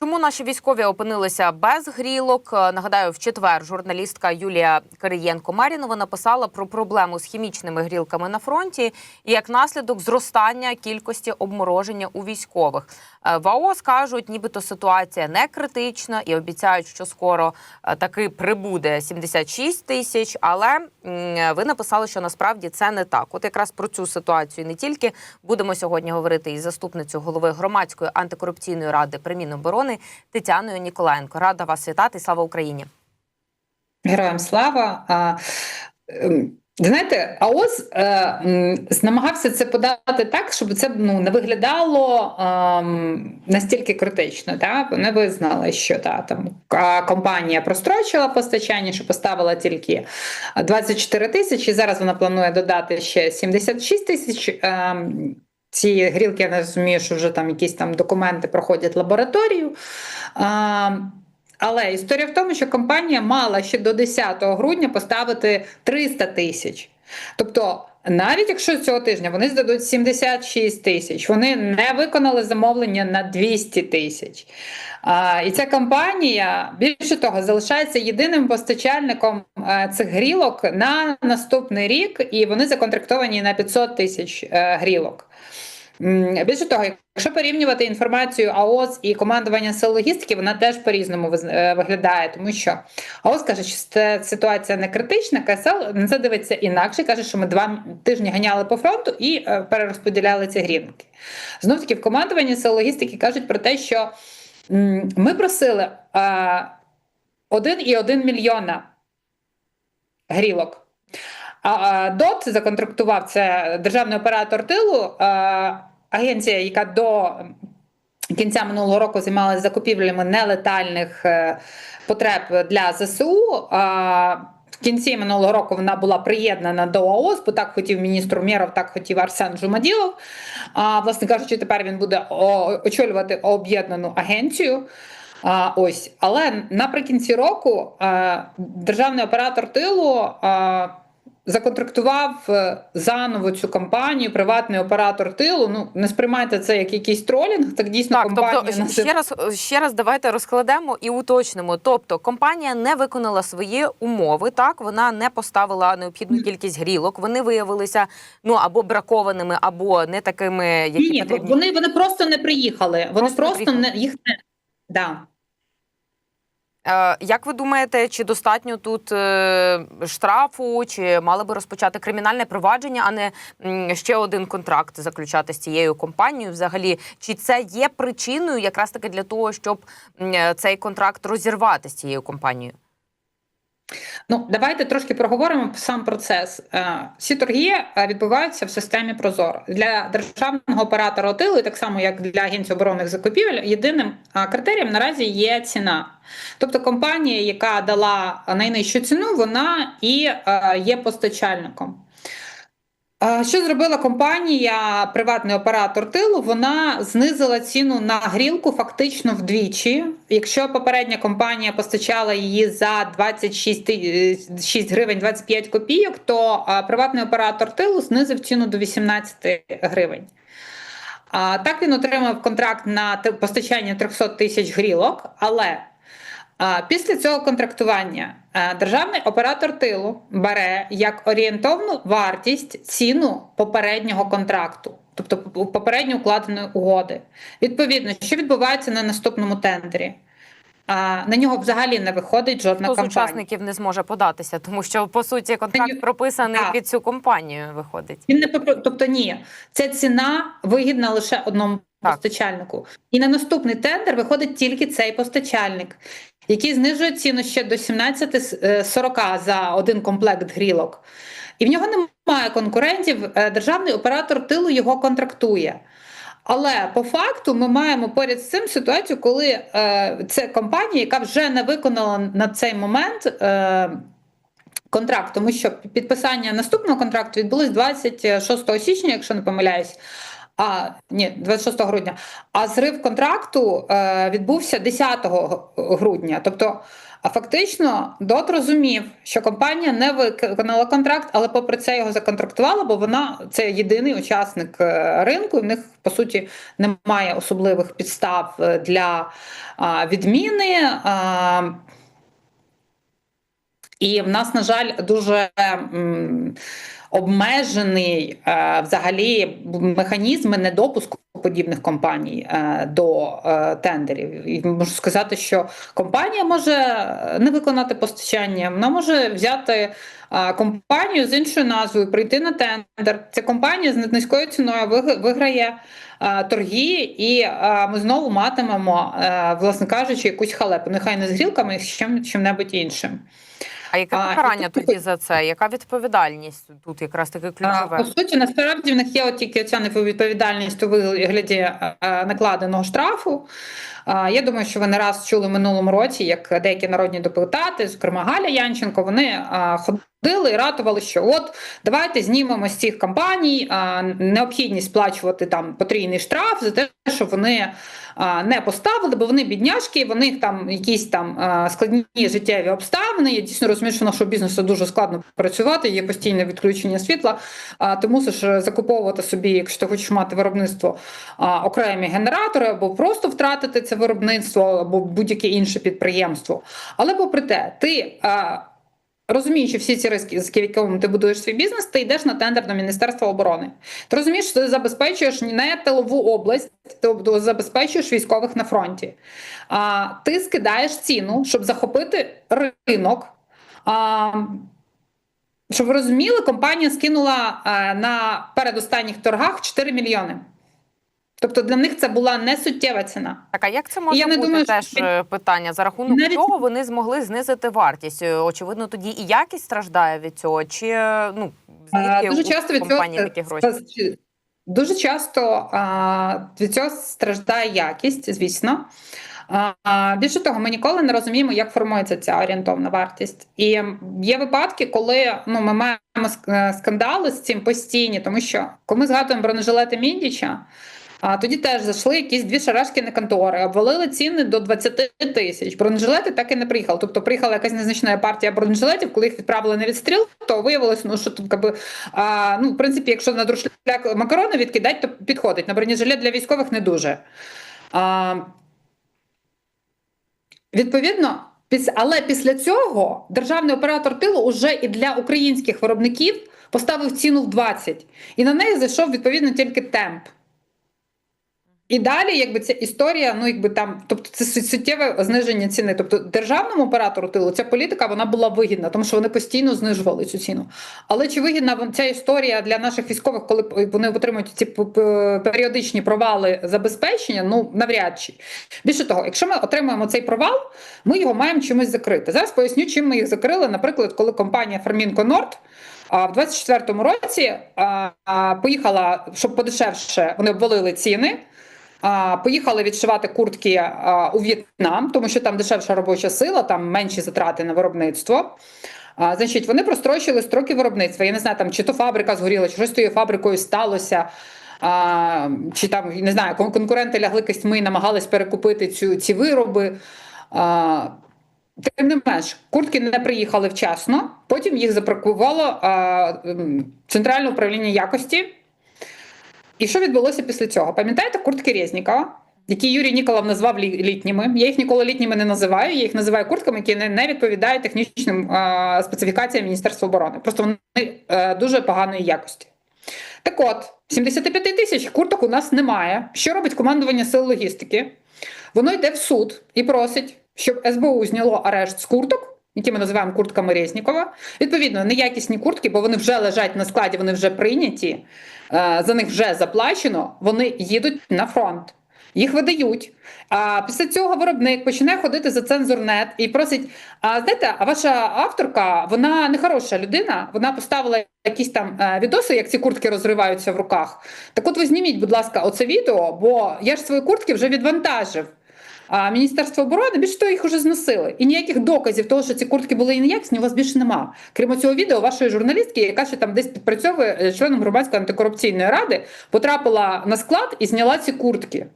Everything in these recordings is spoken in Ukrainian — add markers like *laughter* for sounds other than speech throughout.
Чому наші військові опинилися без грілок? Е, Нагадаю, в четвер журналістка Юлія Кириєнко Марінова написала про проблему з хімічними грілками на фронті і як наслідок зростання кількості обмороження у військових. Е, В АОС кажуть, нібито ситуація не критична і обіцяють, що скоро е, таки прибуде 76 тисяч. Але ви написали, що насправді це не так. От якраз про цю ситуацію не тільки будемо сьогодні говорити із заступницею голови громадської антикорупційної ради при Міноборони Тетяною Ніколаєнко. Рада вас вітати. Слава Україні! Героям слава. Ем, Знаєте, АОС е, намагався це подати так, щоб це ну, не виглядало ем, настільки критично. Да? Вони визнали, що та, там, компанія прострочила постачання, що поставила тільки 24 тисячі. Зараз вона планує додати ще 76 тисяч. Ем, ці грілки, я не розумію, що вже там якісь там документи проходять лабораторію. А, але історія в тому, що компанія мала ще до 10 грудня поставити 300 тисяч. Тобто, навіть якщо цього тижня вони здадуть 76 тисяч, вони не виконали замовлення на 200 тисяч. А, і ця компанія, більше того, залишається єдиним постачальником е, цих грілок на наступний рік, і вони законтрактовані на 500 тисяч е, грілок. Більше того, якщо порівнювати інформацію АОС і командування сил логістики, вона теж по-різному е, виглядає, тому що АОС каже, що це ситуація не критична, КСЛ на це дивиться інакше, каже, що ми два тижні ганяли по фронту і е, перерозподіляли ці грінки. Знов таки в командуванні сил логістики кажуть про те, що ми просили е, 1,1 мільйона грілок. А, ДОТ законтрактував це державний оператор тилу, агенція, яка до кінця минулого року займалася закупівлями нелетальних е, потреб для ЗСУ. В кінці минулого року вона була приєднана до ООС, бо так хотів міністр Умєров, так хотів Арсен Жумаділов. А, власне кажучи, тепер він буде очолювати об'єднану агенцію. А, ось, але наприкінці року а, державний оператор тилу а, законтрактував е, заново цю компанію, приватний оператор тилу. Ну не сприймайте це як якийсь тролінг. Так дійсно Так, компанія тобто насип- ще раз ще раз давайте розкладемо і уточнимо. Тобто, компанія не виконала свої умови. Так вона не поставила необхідну кількість грілок. Вони виявилися ну або бракованими, або не такими, які Ні, ні, потрібні. вони, вони просто не приїхали. Вони Просто не просто, не їх не да. Е, Як ви думаєте, чи достатньо тут е, штрафу, чи мали би розпочати кримінальне провадження, а не ще один контракт заключати з цією компанією? Взагалі, чи це є причиною якраз таки для того, щоб цей контракт розірвати з цією компанією? Ну, давайте трошки проговоримо сам процес. Е, Всі торги е, відбуваються в системі Прозоро для державного оператора ОТИЛу, так само як для агенції оборонних закупівель. Єдиним е, критерієм наразі є ціна. Тобто компанія, яка дала найнижчу ціну, вона і є постачальником. Е, Що зробила компанія, приватний оператор тилу? Вона знизила ціну на грілку фактично вдвічі. Якщо попередня компанія постачала її за 26 ти- е, 6 гривень 25 копійок, то е, приватний оператор тилу знизив ціну до 18 гривень. А, Так він отримав контракт на постачання 300 тисяч грілок, але Після цього контрактування е, державний оператор тилу бере як орієнтовну вартість ціну попереднього контракту, тобто попередньо укладеної угоди. Відповідно, що відбувається на наступному тендері? А, На нього взагалі не виходить жодна Хто з компанія. учасників не зможе податися, тому що по суті контракт прописаний так. під цю компанію. Виходить. Він не тобто ні, ця ціна вигідна лише одному Так. постачальнику. І на наступний тендер виходить тільки цей постачальник, який знижує ціну ще до 17,40 за один комплект грілок. І в нього немає конкурентів. е, Державний оператор тилу його контрактує. Але по факту ми маємо поряд з цим ситуацію, коли е, це компанія, яка вже не виконала на цей момент. Е, контракт, тому що підписання наступного контракту відбулось 26 січня, якщо не помиляюсь. А ні, 26 грудня. А зрив контракту е, відбувся 10 грудня. Тобто, а фактично, ДОТ розумів, що компанія не виконала контракт, але попри це його законтрактувала, бо вона це єдиний учасник е, ринку. І в них по суті немає особливих підстав е, для а, відміни. А, і в нас, на жаль, дуже м, обмежений е, взагалі механізми недопуску подібних компаній е, до е, тендерів. І можу сказати, що компанія може не виконати постачання, вона може взяти компанію з іншою назвою, прийти на тендер. Ця компанія з низькою ціною виграє. Торги, і ми знову матимемо, власне кажучи, якусь халепу. Нехай не з грілками, а з чим чим-небудь іншим. А яке покарання тут- тоді за це? Яка відповідальність тут якраз таки ключове? По суті, насправді в них є от тільки ця невідповідальність у вигляді е, е, накладеного штрафу. Я думаю, що ви не раз чули в минулому році, як деякі народні депутати, зокрема Галя Янченко, вони ходили і ратували, що от давайте знімемо з цих компаній необхідність сплачувати там потрійний штраф за те, що вони не поставили, бо вони бідняшки, в них там якісь там складні життєві обставини. Я дійсно розумію, що нашого бізнесу дуже складно працювати, є постійне відключення світла. Ти мусиш е, закуповувати собі, якщо ти хочеш мати виробництво, окремі генератори, або просто втратити це виробництво, або будь-яке інше підприємство. Але попри те, ти. Розуміючи всі ці риски, з якими ти будуєш свій бізнес, ти йдеш на тендер до Міністерства оборони. Ти розумієш, що ти забезпечуєш не тилову область, ти забезпечуєш військових на фронті. А, ти скидаєш ціну, щоб захопити ринок. А, щоб ви розуміли, компанія скинула а, на передостанніх торгах 4 мільйони. Тобто для них це була не суттєва ціна. Так, а як це може Я не бути думаю, що теж це- е, питання? За рахунок Навіть- чого вони змогли знизити вартість? Е, Очевидно, тоді і якість страждає від цього, чи е, ну звідки Дуже у часто від цього такі гроші? Дуже часто а, від цього страждає якість, звісно. А, Більше того, ми ніколи не розуміємо, як формується ця орієнтовна вартість. І є випадки, коли ну, ми маємо скандали з цим постійні, тому що коли ми згадуємо бронежилети Міндіча, а тоді теж зайшли якісь дві шарашкіни контори, обвалили ціни до 20 тисяч. Бронежилети так і не приїхали. Тобто приїхала якась незначна партія бронежилетів, коли їх відправили на відстріл, то виявилось, ну що тут якби, а, ну, в принципі, якщо на друшляк макарони відкидати, то підходить. На бронежилет для військових не дуже. А, відповідно, але після цього державний оператор тилу уже і для українських виробників поставив ціну в 20. І на неї зайшов відповідно тільки темп. І далі, якби ця історія, ну якби там, тобто це суттєве зниження ціни. Тобто державному оператору тилу ця політика вона була вигідна, тому що вони постійно знижували цю ціну. Але чи вигідна ця історія для наших військових, коли вони отримують ці періодичні провали забезпечення? Ну навряд чи більше того, якщо ми отримуємо цей провал, ми його маємо чимось закрити. Зараз поясню, чим ми їх закрили. Наприклад, коли компанія Фармінко Норд. А в 24-му році а, а, поїхала, щоб подешевше, вони обвалили ціни. Поїхали відшивати куртки у В'єтнам, тому що там дешевша робоча сила, там менші затрати на виробництво. Значить, вони прострочили строки виробництва. Я не знаю, там чи то фабрика згоріла, чи щось тією фабрикою сталося. А, чи там не знаю, кон- конкуренти лягли костьми і намагались перекупити цю, ці вироби. А, Тим не менш, куртки не приїхали вчасно. Потім їх запаркувало а, центральне управління якості. І що відбулося після цього? Пам'ятаєте куртки Резнікова, які Юрій Ніколов назвав літніми? Я їх ніколи літніми не називаю. Я їх називаю куртками, які не, відповідають технічним а, специфікаціям Міністерства оборони. Просто вони е, дуже поганої якості. Так от, 75 тисяч курток у нас немає. Що робить командування сил логістики? Воно йде в суд і просить, щоб СБУ зняло арешт з курток. Які ми називаємо куртками Резнікова. Відповідно, неякісні куртки, бо вони вже лежать на складі, вони вже прийняті, е, за них вже заплачено. Вони їдуть на фронт, їх видають. А після цього виробник починає ходити за цензурнет і просить: а знаєте, а ваша авторка, вона не хороша людина, вона поставила якісь там е, відоси, як ці куртки розриваються в руках. Так от ви зніміть, будь ласка, оце відео, бо я ж свої куртки вже відвантажив. А, Міністерство оборони, більше того, їх вже зносили. І ніяких доказів того, що ці куртки були неякісні, у вас більше нема. Крім цього відео, вашої журналістки, яка ще там десь підпрацьовує е, членом громадської антикорупційної ради, потрапила на склад і зняла ці куртки.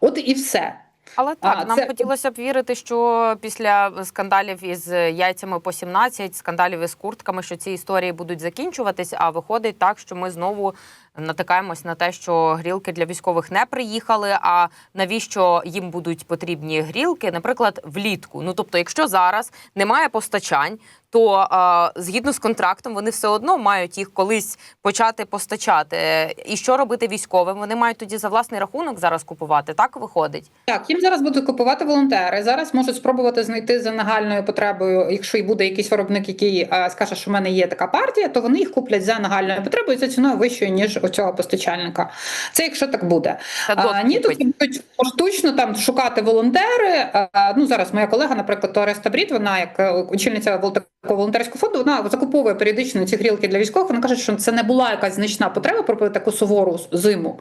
От і все. Але так, А, нам це- хотілося б вірити, що після скандалів із яйцями по 17, скандалів із куртками, що ці історії будуть закінчуватись. А виходить так, що ми знову натикаємось на те, що грілки для військових не приїхали. А навіщо їм будуть потрібні грілки, наприклад, влітку? Ну тобто, якщо зараз немає постачань, то згідно з контрактом вони все одно мають їх колись почати постачати. І що робити військовим? Вони мають тоді за власний рахунок зараз купувати. Так виходить. Так, їм зараз будуть купувати волонтери. Зараз можуть спробувати знайти за нагальною потребою. Якщо і буде якийсь виробник, який е, скаже, що в мене є така партія, то вони їх куплять за нагальною потребою за ціною вищою ніж цього постачальника. Це якщо так буде. А, ні, то будуть штучно там шукати волонтери. А, ну зараз моя колега, наприклад, Ореста Брід, вона як е, очільниця волонтерського фонду, вона закуповує періодично ці грілки для військових. Вона каже, що це не була якась значна потреба про таку сувору зиму.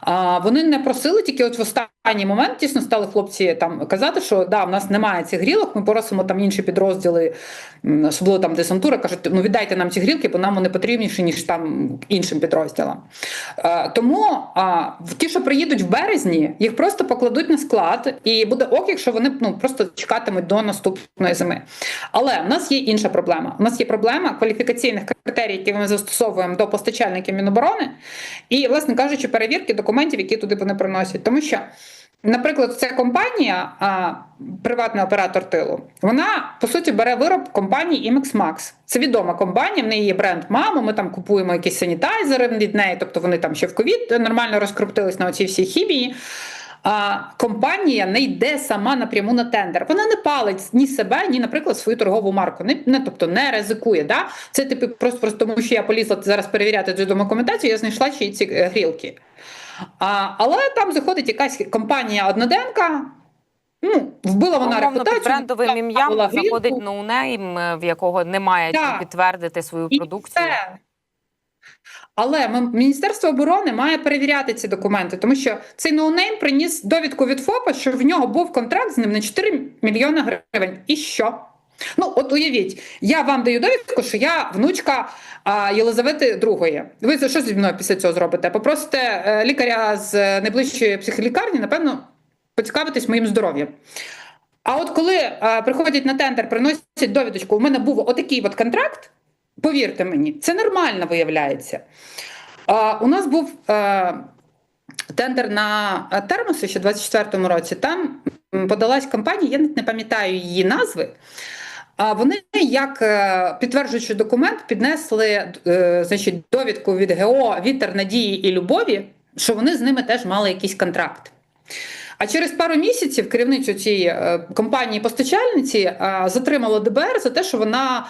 А, вони не просили, тільки от в останній момент тісно стали хлопці там казати, що да, в нас немає цих грілок, ми просимо там інші підрозділи, особливо там десантура, кажуть, ну віддайте нам ці грілки, бо нам вони потрібніші, ніж там іншим підрозділам. Е, тому а, ті, що приїдуть в березні, їх просто покладуть на склад, і буде ок, якщо вони ну просто чекатимуть до наступної зими. Але в нас є інша проблема. У нас є проблема кваліфікаційних критерій, які ми застосовуємо до постачальників Міноборони, і, власне кажучи, перевірки документів, які туди вони приносять. Тому що, наприклад, ця компанія, а, приватний оператор тилу, вона по суті бере вироб компанії Imex Max. Це відома компанія, в неї є бренд Мамо. Ми там купуємо якісь санітайзери від неї, тобто вони там ще в ковід нормально розкруптились на оцій всій хімії. А компанія не йде сама напряму на тендер. Вона не палить ні себе, ні, наприклад, свою торгову марку. Не, не тобто не ризикує. Да? Це типу просто, просто тому, що я полізла зараз перевіряти цю документацію, я знайшла ще й ці е, грілки. А, але там заходить якась компанія одноденка. Ну, вбила вона Умовно, під репутацію. брендовим ім'ям заходить ноунейм, е, в якого немає Так. підтвердити свою І продукцію. все. Але Міністерство оборони має перевіряти ці документи, тому що цей ноунейм приніс довідку від ФОПа, що в нього був контракт з ним на 4 мільйони гривень. І що? Ну, от уявіть, я вам даю довідку, що я внучка а, Єлизавети II. Ви це що зі мною після цього зробите? Попросите е, лікаря з е, найближчої психолікарні, напевно, поцікавитись моїм здоров'ям. А от коли е, приходять на тендер, приносять довідочку, у мене був отакий от контракт. Повірте мені, це нормально виявляється. А, у нас був е, тендер на е, термоси ще в 24-му році. Там подалась компанія, я не пам'ятаю її назви. А вони, як е, підтверджуючи документ, піднесли е, значить, довідку від ГО Вітер надії і любові, що вони з ними теж мали якийсь контракт. А через пару місяців керівницю цієї е, компанії-постачальниці затримало ДБР за те, що вона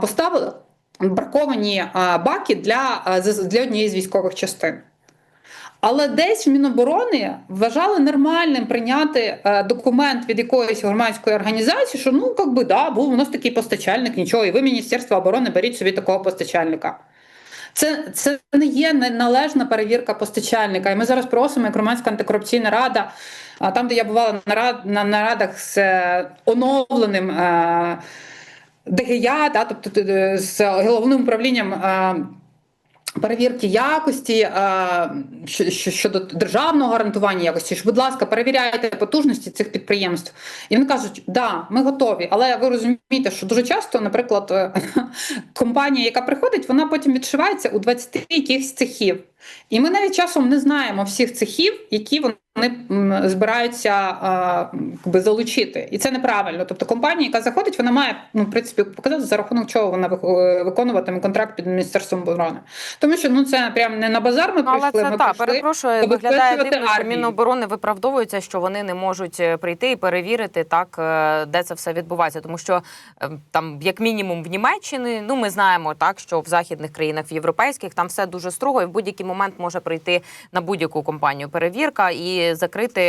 поставила браковані баки для, для однієї з військових частин. Але десь в Міноборони вважали нормальним прийняти е, документ від якоїсь громадської організації, що ну як би да, був у нас такий постачальник, нічого, і ви Міністерство оборони беріть собі такого постачальника. Це, це не є належна перевірка постачальника. І ми зараз просимо, як громадська антикорупційна рада, там, де я бувала на, рад, на нарадах з е, оновленим е, ДГЯ, да, тобто з головним управлінням. Перевірки якості е, щодо державного гарантування якості, що, будь ласка, перевіряйте потужності цих підприємств. І вони кажуть, да, ми готові. Але ви розумієте, що дуже часто, наприклад, е, *laughs* компанія, яка приходить, вона потім відшивається у 20 якихось цехів. І ми навіть часом не знаємо всіх цехів, які вони збираються а, якби, залучити. І це неправильно. Тобто компанія, яка заходить, вона має ну, в принципі показати за рахунок чого вона вих- виконуватиме контракт під міністерством оборони. Тому що ну це прям не на базар ми Ну, але це ми так, прийшли перепрошую, виглядає дивно, що. Міноборони виправдовуються, що вони не можуть е, прийти і перевірити так, е, де це все відбувається. Тому що е, там, як мінімум, в Німеччині, ну ми знаємо так, що в західних країнах, в європейських, там все дуже строго, і в будь-який момент може прийти на будь-яку компанію перевірка і закрити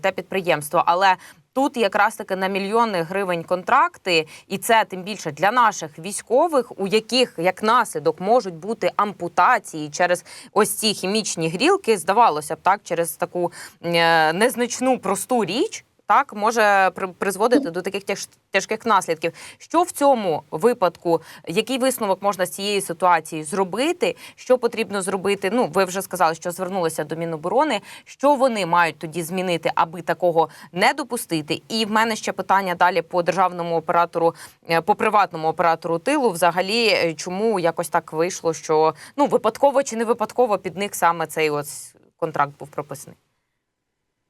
те підприємство. Але Тут якраз таки на мільйони гривень контракти, і це тим більше для наших військових, у яких як наслідок можуть бути ампутації через ось ці хімічні грілки. Здавалося б, так через таку е, незначну просту річ. Так може при- призводити до таких тяж- тяжких наслідків. Що в цьому випадку, який висновок можна з цієї ситуації зробити? Що потрібно зробити? Ну, ви вже сказали, що звернулися до Міноборони. Що вони мають тоді змінити, аби такого не допустити? І в мене ще питання далі по державному оператору, е, по приватному оператору тилу. Взагалі, е, чому якось так вийшло, що ну випадково чи не випадково під них саме цей ось контракт був прописаний?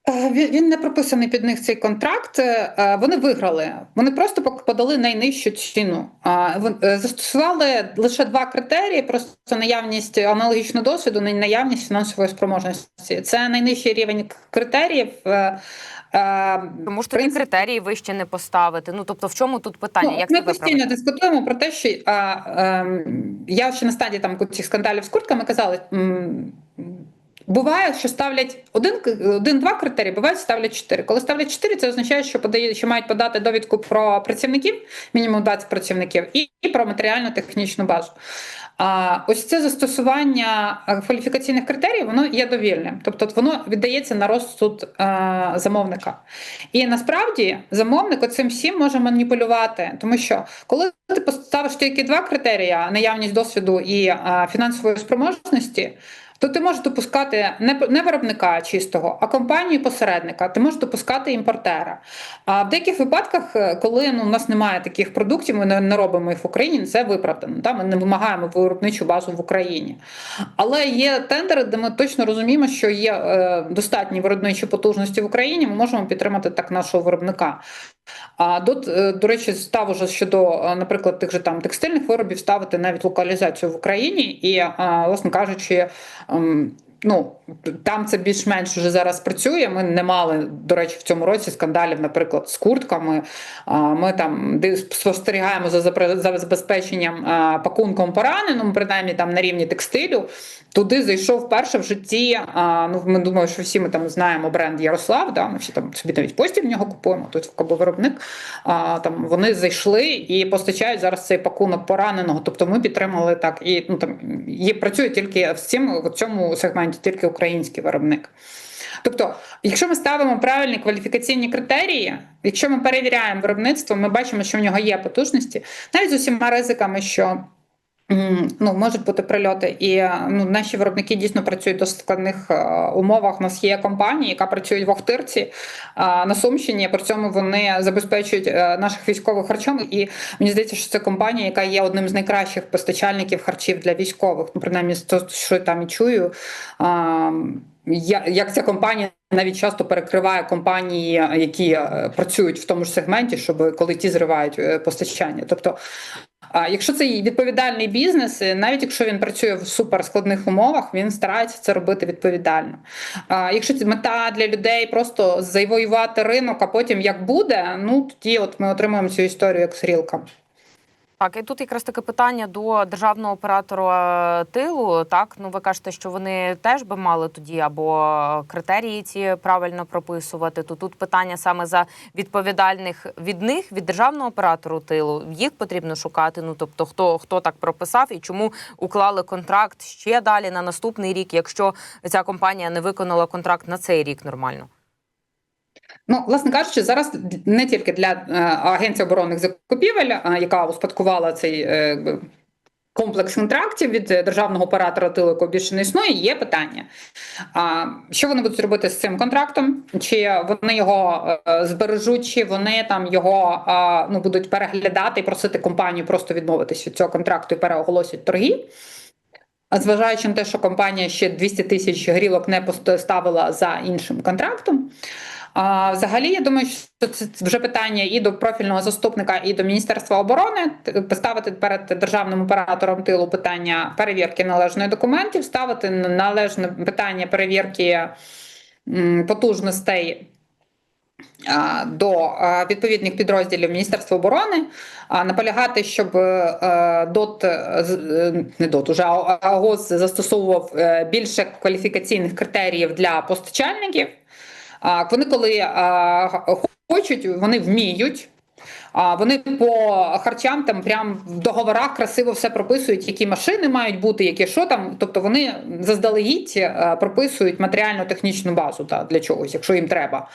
Е, Він не прописаний під них цей контракт. Е, Вони виграли. Вони просто подали найнижчу ціну. А, е, Застосували лише два критерії: просто наявність аналогічного досвіду, на- наявність фінансової спроможності. Це найнижчий рівень критеріїв. Е, е, Тому тоді принципі, критерії вище не поставити. Ну тобто, в чому тут питання? Ну, Як ми постійно дискутуємо про те, що а, ем, я ще на стадії там цих скандалів з куртками казали. Буває, що ставлять один, один-два критерії, буває, ставлять чотири. Коли ставлять чотири, це означає, що подає, що мають подати довідку про працівників, мінімум 20 працівників, і, і про матеріально-технічну базу. А ось це застосування кваліфікаційних критеріїв, воно є довільним, тобто воно віддається на розсуд е, замовника. І насправді замовник цим всім може маніпулювати, тому що коли ти поставиш тільки два критерії: наявність досвіду і е, фінансової спроможності. То ти можеш допускати не, виробника чистого, а компанію посередника. Ти можеш допускати імпортера. А в деяких випадках, е, коли ну, у нас немає таких продуктів, ми не, не робимо їх в Україні, це виправдано. Та? Ми не вимагаємо виробничу базу в Україні. Але є тендери, де ми точно розуміємо, що є е, достатні виробничі потужності в Україні. Ми можемо підтримати так нашого виробника. А до, е, до речі, став уже щодо, е, наприклад, тих же там текстильних виробів ставити навіть локалізацію в Україні, і, е, власне кажучи, ем, ну там це більш-менш вже зараз працює. Ми не мали, до речі, в цьому році скандалів, наприклад, з куртками. Ми там спостерігаємо за забезпеченням пакунком пораненим, принаймні там на рівні текстилю. Туди зайшов вперше в житті. Ну ми думаю, що всі ми там знаємо бренд Ярослав. Да, ми всі там собі навіть постіль в нього купуємо. Тут виробник. Там вони зайшли і постачають зараз цей пакунок пораненого. Тобто ми підтримали так. І ну там є працює тільки в цьому в цьому сегменті тільки український виробник. Тобто, якщо ми ставимо правильні кваліфікаційні критерії, якщо ми перевіряємо виробництво, ми бачимо, що в нього є потужності, навіть з усіма ризиками, що ну, можуть бути прильоти, і ну, наші виробники дійсно працюють досить складних е, умовах. У нас є компанія, яка працює в Охтирці е, на Сумщині. При цьому вони забезпечують е, наших військових харчом. І мені здається, що це компанія, яка є одним з найкращих постачальників харчів для військових. Ну, принаймні, що я там і чую. Як ця компанія навіть часто перекриває компанії, які е, працюють в тому ж сегменті, щоб коли ті зривають е, постачання. Тобто, якщо це відповідальний бізнес, е, навіть якщо він працює в суперскладних умовах, він старається це робити відповідально. Якщо це мета для людей просто завоювати ринок, а потім як буде, ну тоді от ми отримуємо цю історію як з рілком. Так, і тут якраз таке питання до державного оператора тилу. Так, ну ви кажете, що вони теж би мали тоді або критерії ці правильно прописувати. То тут питання саме за відповідальних від них, від державного оператору тилу. Їх потрібно шукати. Ну тобто, хто хто так прописав і чому уклали контракт ще далі на наступний рік, якщо ця компанія не виконала контракт на цей рік нормально. Ну, власне кажучи, зараз не тільки для е, Агенції оборонних закупівель, е, яка успадкувала цей е, комплекс контрактів від державного оператора тилу, більше не існує, є питання. Що вони будуть робити з цим контрактом? Чи вони його збережуть, чи вони там його ну, будуть переглядати і просити компанію просто відмовитись від цього контракту і переоголосять торги? Зважаючи на те, що компанія ще 200 тисяч грілок не поставила за іншим контрактом. А, взагалі, я думаю, що це вже питання і до профільного заступника, і до Міністерства оборони поставити перед державним оператором тилу питання перевірки належної документів, ставити належне питання перевірки потужностей. До відповідних підрозділів Міністерства оборони наполягати, щоб е, ДОТ е, з- е, не ДОТ, уже А- АГОС застосовував більше кваліфікаційних критеріїв для постачальників. Вони, коли хочуть, вони вміють. А вони по харчам там прям в договорах красиво все прописують, які машини мають бути, які що там. Тобто вони заздалегідь е, прописують матеріально-технічну базу та, для чогось, якщо їм треба.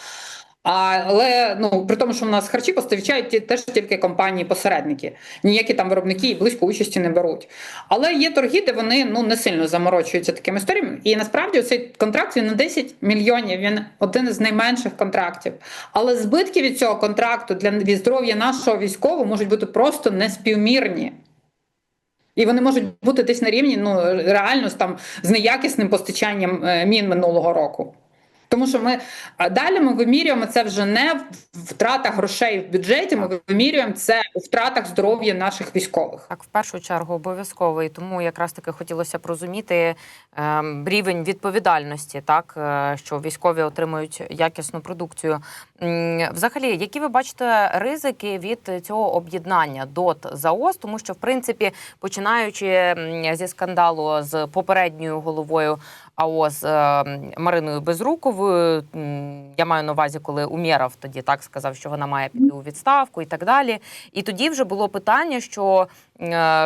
Але ну при тому, що в нас харчі поставляють ті- теж тільки компанії-посередники, ніякі там виробники і близько участі не беруть. Але є торги, де вони ну не сильно заморочуються такими історіями. І насправді цей контракт він на 10 мільйонів. Він один із найменших контрактів. Але збитки від цього контракту для здоров'я нашого військового можуть бути просто неспівмірні. І вони можуть бути десь на рівні ну реально з там з неякісним постачанням е, мін минулого року. Тому що ми далі ми вимірюємо це вже не в втратах грошей в бюджеті. Ми вимірюємо це у втратах здоров'я наших військових. Так, в першу чергу обов'язково. І тому якраз таки хотілося б розуміти ем, рівень відповідальності, так е, що військові отримують якісну продукцію. Взагалі, які ви бачите ризики від цього об'єднання ДОТ ЗАОС? Тому що, в принципі, починаючи зі скандалу з попередньою головою АОС е, Мариною Безруковою, я маю на увазі, коли Умєров тоді так сказав, що вона має піти у відставку і так далі. І тоді вже було питання, що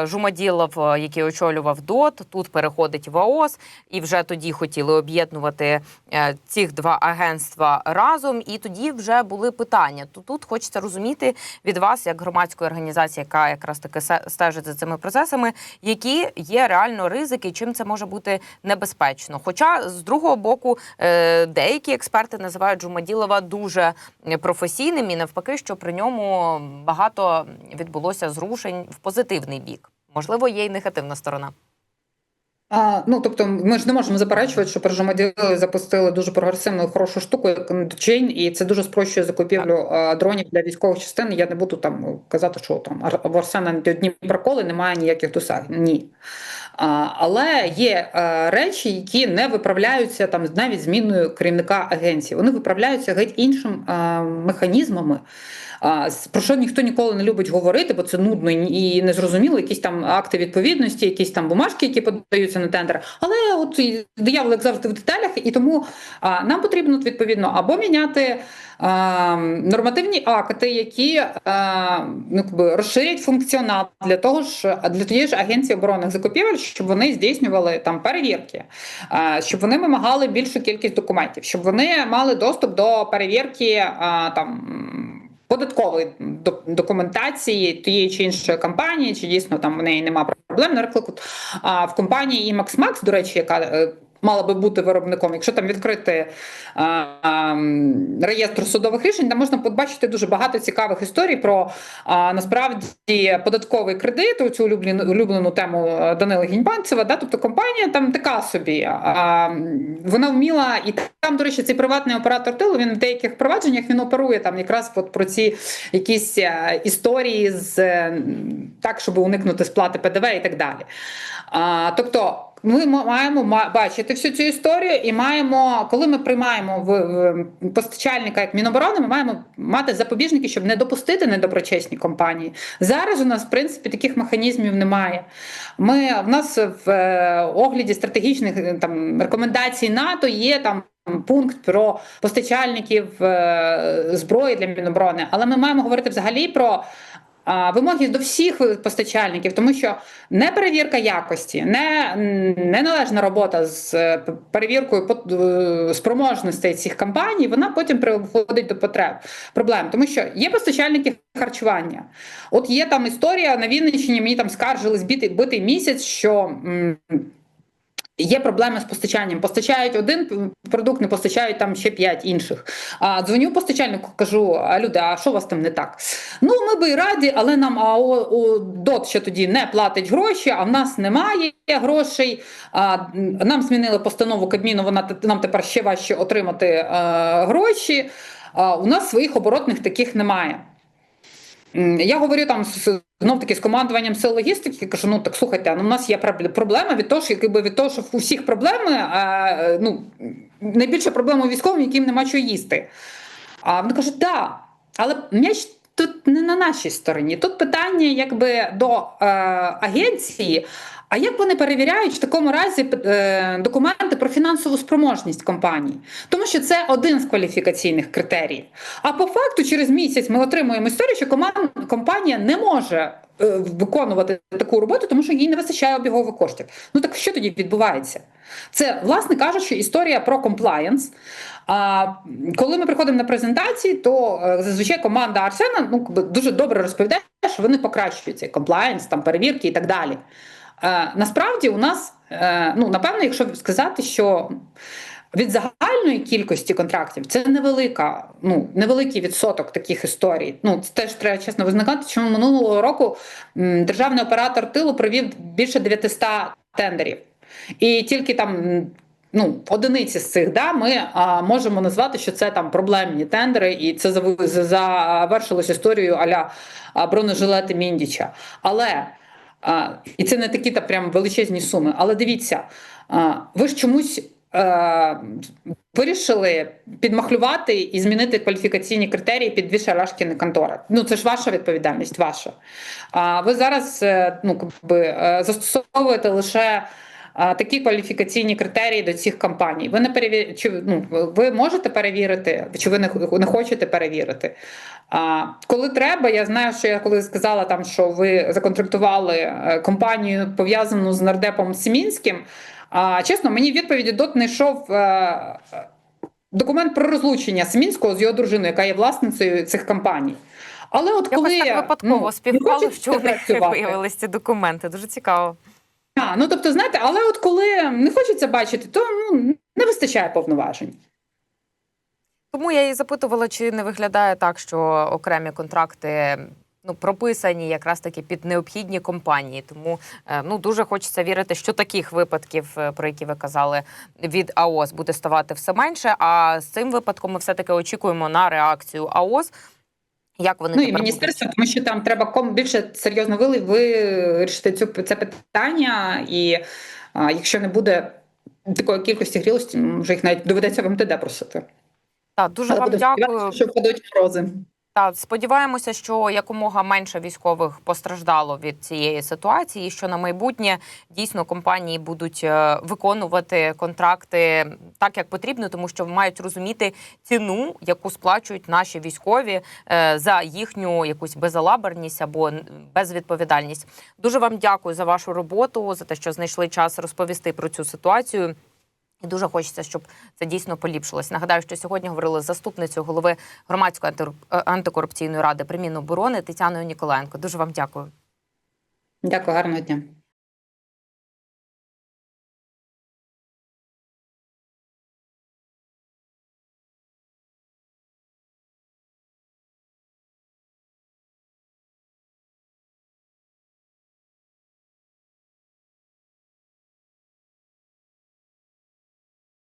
Жумаділов, е, який очолював ДОТ, тут переходить в АОС, і вже тоді хотіли об'єднувати е, цих два агентства разом. І тоді вже були питання. То тут хочеться розуміти від вас, як громадської організації, яка якраз таки стежить за цими процесами, які є реально ризики, чим це може бути небезпечно. Хоча з другого боку, е, деякі експерти називають Жумаділова дуже професійним і навпаки, що при ньому багато відбулося зрушень в позитивний бік. Можливо, є й негативна сторона. А, ну тобто, ми ж не можемо заперечувати, що пережомоділи запустили дуже прогресивну хорошу штуку, як Chain, і це дуже спрощує закупівлю а, дронів для військових частин. Я не буду там казати, що там в Арсена одні проколи немає ніяких досягнень. Ні. А, але є е, речі, які не виправляються там навіть зміною керівника агенції. Вони виправляються геть іншим е, механізмами. Про що ніхто ніколи не любить говорити, бо це нудно і незрозуміло, якісь там акти відповідності, якісь там бумажки, які подаються на тендер. Але от диявол, як завжди, в деталях, і тому а, нам потрібно відповідно або міняти а, нормативні акти, які а, ну, розширять функціонал для того ж для тієї ж агенції оборонних закупівель, щоб вони здійснювали там перевірки, а, щоб вони вимагали більшу кількість документів, щоб вони мали доступ до перевірки а, там. Податкової до- документації тієї чи іншої компанії, чи дійсно там в неї немає проблем. Наприклад, а в компанії Max, до речі, яка е, мала би бути виробником, якщо там відкрити реєстр судових рішень, там можна побачити дуже багато цікавих історій про насправді податковий кредит, оцю улюблену, улюблену тему е, Данила Гіньбанцева. Да? Тобто компанія там така собі. Вона вміла, і там, до речі, цей приватний оператор тилу, він в деяких провадженнях він оперує там якраз от про ці якісь е, історії з так, щоб уникнути сплати ПДВ і так далі. А, тобто. Ми маємо бачити всю цю історію, і маємо, коли ми приймаємо в, постачальника як Міноборони, ми маємо мати запобіжники, щоб не допустити недоброчесні компанії. Зараз у нас, в принципі, таких механізмів немає. Ми в нас в е, огляді стратегічних е, там рекомендацій НАТО є там. Пункт про постачальників е, зброї для Міноборони, але ми маємо говорити взагалі про вимоги до всіх постачальників, тому що не перевірка якості, не неналежна робота з е, перевіркою е, спроможностей цих компаній, вона потім приводить до потреб проблем, тому що є постачальники харчування. От є там історія на Вінниччині, мені там скаржились битий, битий місяць, що. Є проблеми з постачанням. Постачають один продукт, не постачають там ще п'ять інших. А дзвоню постачальнику, кажу: а люди, а що у вас там не так? Ну, ми би і раді, але нам АО о, ДОТ ще тоді не платить гроші, а в нас немає грошей. А, нам змінили постанову Кабміну, вона нам тепер ще важче отримати е, гроші. А, у нас своїх оборотних таких немає. Я говорю там знов таки з командуванням сил логістики. Кажу, ну так слухайте, ну у нас є проблема від того, що якби від того, що у всіх проблеми, а, ну найбільша проблема у військовим, яким нема чого їсти. А вони кажуть, так, да, але м'яч тут не на нашій стороні. Тут питання якби до е, агенції. А як вони перевіряють в такому разі е, документи про фінансову спроможність компанії? Тому що це один з кваліфікаційних критеріїв. А по факту, через місяць ми отримуємо історію, що компанія не може е, виконувати таку роботу, тому що їй не вистачає обігових коштів. Ну так що тоді відбувається? Це, власне кажучи, історія про комплаєнс. А коли ми приходимо на презентації, то е, зазвичай команда Арсена ну, дуже добре розповідає, що вони покращують цей комплаєнс, там перевірки і так далі. Е, насправді, у нас, е, ну напевно, якщо сказати, що від загальної кількості контрактів це невелика, ну невеликий відсоток таких історій. Ну це теж треба чесно визнати, чому минулого року державний оператор тилу провів більше 900 тендерів, і тільки там. Ну, одиниці з цих да, ми а, можемо назвати, що це там проблемні тендери, і це завершилось історією аля бронежилети Міндіча. Але а, і це не такі та прям величезні суми. Але дивіться, а, ви ж чомусь е, вирішили підмахлювати і змінити кваліфікаційні критерії під дві шарашкіни контори. Ну це ж ваша відповідальність, ваша. А ви зараз е, ну, е, застосовуєте лише. Такі кваліфікаційні критерії до цих компаній. Ви не перевір... чи ну ви можете перевірити, чи ви не, не хочете перевірити? А коли треба, я знаю, що я коли сказала там, що ви законтрактували е, компанію пов'язану з нардепом Сімінським. А чесно, мені в відповіді дот не йшов е, документ про розлучення Семінського з його дружиною, яка є власницею цих компаній. Але от коли Якось так випадково ну, співпало, не що у них виявилися ці документи. Дуже цікаво. А, ну тобто, знаєте, але от коли не хочеться бачити, то ну не вистачає повноважень. Тому я і запитувала, чи не виглядає так, що окремі контракти ну прописані якраз таки під необхідні компанії. Тому е, ну дуже хочеться вірити, що таких випадків, е, про які ви казали, від АОС буде ставати все менше. А з цим випадком ми все таки очікуємо на реакцію АОС. Як вони Ну і міністерство, тому що там треба ком більше серйозно вили- вирішити цю це питання, і а, якщо не буде такої кількості грілості, може їх навіть доведеться в МТД просити. Так, дуже Але вам дякую. що впадуть морози. Та сподіваємося, що якомога менше військових постраждало від цієї ситуації. Що на майбутнє дійсно компанії будуть е, виконувати контракти так, як потрібно, тому що мають розуміти ціну, яку сплачують наші військові е, за їхню якусь безалаберність або безвідповідальність. Дуже вам дякую за вашу роботу, за те, що знайшли час розповісти про цю ситуацію. І дуже хочеться, щоб це дійсно поліпшилось. Нагадаю, що сьогодні говорили з заступницею голови громадської е, антикорупційної ради при Міноборони Тетяною Ніколаєнко. Дуже вам дякую. Дякую, гарного дня.